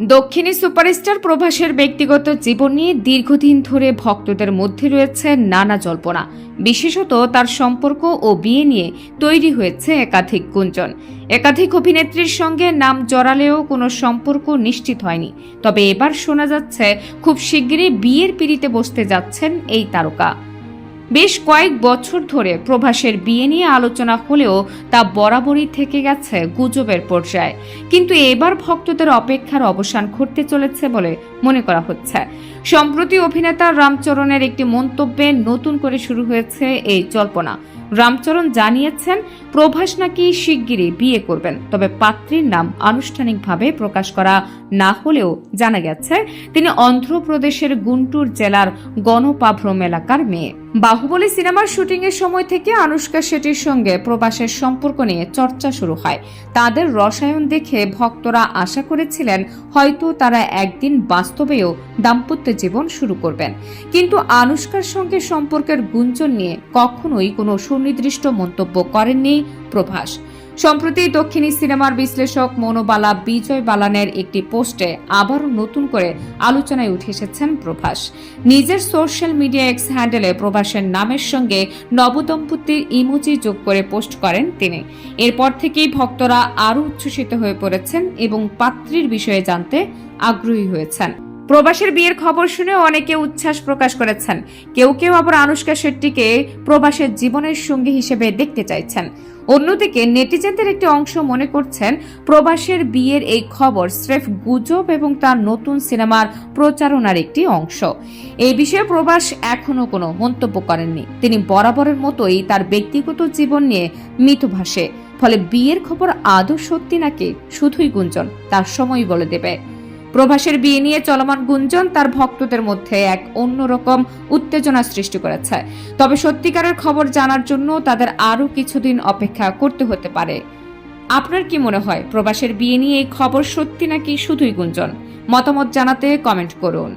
দক্ষিণী সুপারস্টার প্রভাসের ব্যক্তিগত জীবন নিয়ে দীর্ঘদিন ধরে ভক্তদের মধ্যে রয়েছে নানা জল্পনা। বিশেষত তার সম্পর্ক ও বিয়ে নিয়ে তৈরি হয়েছে একাধিক গুঞ্জন। একাধিক অভিনেত্রীর সঙ্গে নাম জড়ালেও কোনো সম্পর্ক নিশ্চিত হয়নি। তবে এবার শোনা যাচ্ছে, খুব শিগগিরই বিয়ের পিড়িতে বসতে যাচ্ছেন এই তারকা। বেশ কয়েক বছর ধরে প্রভাসের বিয়ে নিয়ে আলোচনা হলেও তা বরাবরই থেকে গেছে গুজবের পর্যায়ে। কিন্তু এবার ভক্তদের অপেক্ষার অবসান ঘটতে চলেছে বলে মনে করা হচ্ছে। সম্প্রতি অভিনেতা রামচরণের একটি মন্তব্যে নতুন করে শুরু হয়েছে এই জল্পনা। রামচরণ জানিয়েছেন, প্রভাস নাকি শিগগিরই বিয়ে করবেন, তবে পাত্রীর নাম আনুষ্ঠানিকভাবে প্রকাশ করা না হলেও জানা গেছে, তিনি অন্ধ্রপ্রদেশের গুন্টুর জেলার গণপাভ্রম এলাকার মেয়ে। বাহুবলী সিনেমার শুটিংয়ের সময় থেকে আনুষ্কা শেঠির সঙ্গে প্রবাসের সম্পর্ক নিয়ে চর্চা শুরু হয়। তাদের রসায়ন দেখে ভক্তরা আশা করেছিলেন হয়তো তারা একদিন বাস্তবেও দাম্পত্য জীবন শুরু করবেন। কিন্তু আনুষ্কার সঙ্গে সম্পর্কের গুঞ্জন নিয়ে কখনোই কোনো সুনির্দিষ্ট মন্তব্য করেননি প্রভাস। সম্প্রতি দক্ষিণী সিনেমার বিশ্লেষক মনোবালা বিজয় বালানের একটি পোস্টে আবারও নতুন করে আলোচনায় উঠে এসেছেন প্রভাস। নিজের সোশ্যাল মিডিয়া এক্স হ্যান্ডেলে প্রভাসের নামের সঙ্গে নবদম্পতির ইমোজি যোগ করে পোস্ট করেন তিনি। এরপর থেকেই ভক্তরা আরও উচ্ছ্বসিত হয়ে পড়েছেন এবং পাত্রীর বিষয়ে জানতে আগ্রহী হয়েছেন। প্রবাসের বিয়ের খবর শুনে অনেকে উচ্ছ্বাস প্রকাশ করেছেন। কেউ কেউ আবার আনুষ্কা শেট্টিকে প্রবাসের জীবনের সঙ্গী হিসেবে দেখতে চাইছেন। অন্যদিকে নেটিজেনদের একটি অংশ মনে করছেন প্রবাসের বিয়ের এই খবর স্রেফ গুজব এবং তার নতুন সিনেমার প্রচারণার একটি অংশ। এই বিষয়ে প্রবাস এখনও কোনো মন্তব্য করেননি। তিনি বরাবরের মতোই তার ব্যক্তিগত জীবন নিয়ে মিতভাষে ফলে বিয়ের খবর আদৌ সত্যি নাকি শুধুই গুঞ্জন? তার সময় বলে দেবে। প্রভাসের বিয়ে নিয়ে চলমান গুঞ্জন তার ভক্তদের মধ্যে এক অন্যরকম উত্তেজনা সৃষ্টি করেছে। তবে সত্যিকারের খবর জানার জন্য তাদের আরও কিছুদিন অপেক্ষা করতে হতে পারে। আপনার কি মনে হয়, প্রবাসের বিয়ে নিয়ে এই খবর সত্যি নাকি শুধুই গুঞ্জন? মতামত জানাতে কমেন্ট করুন।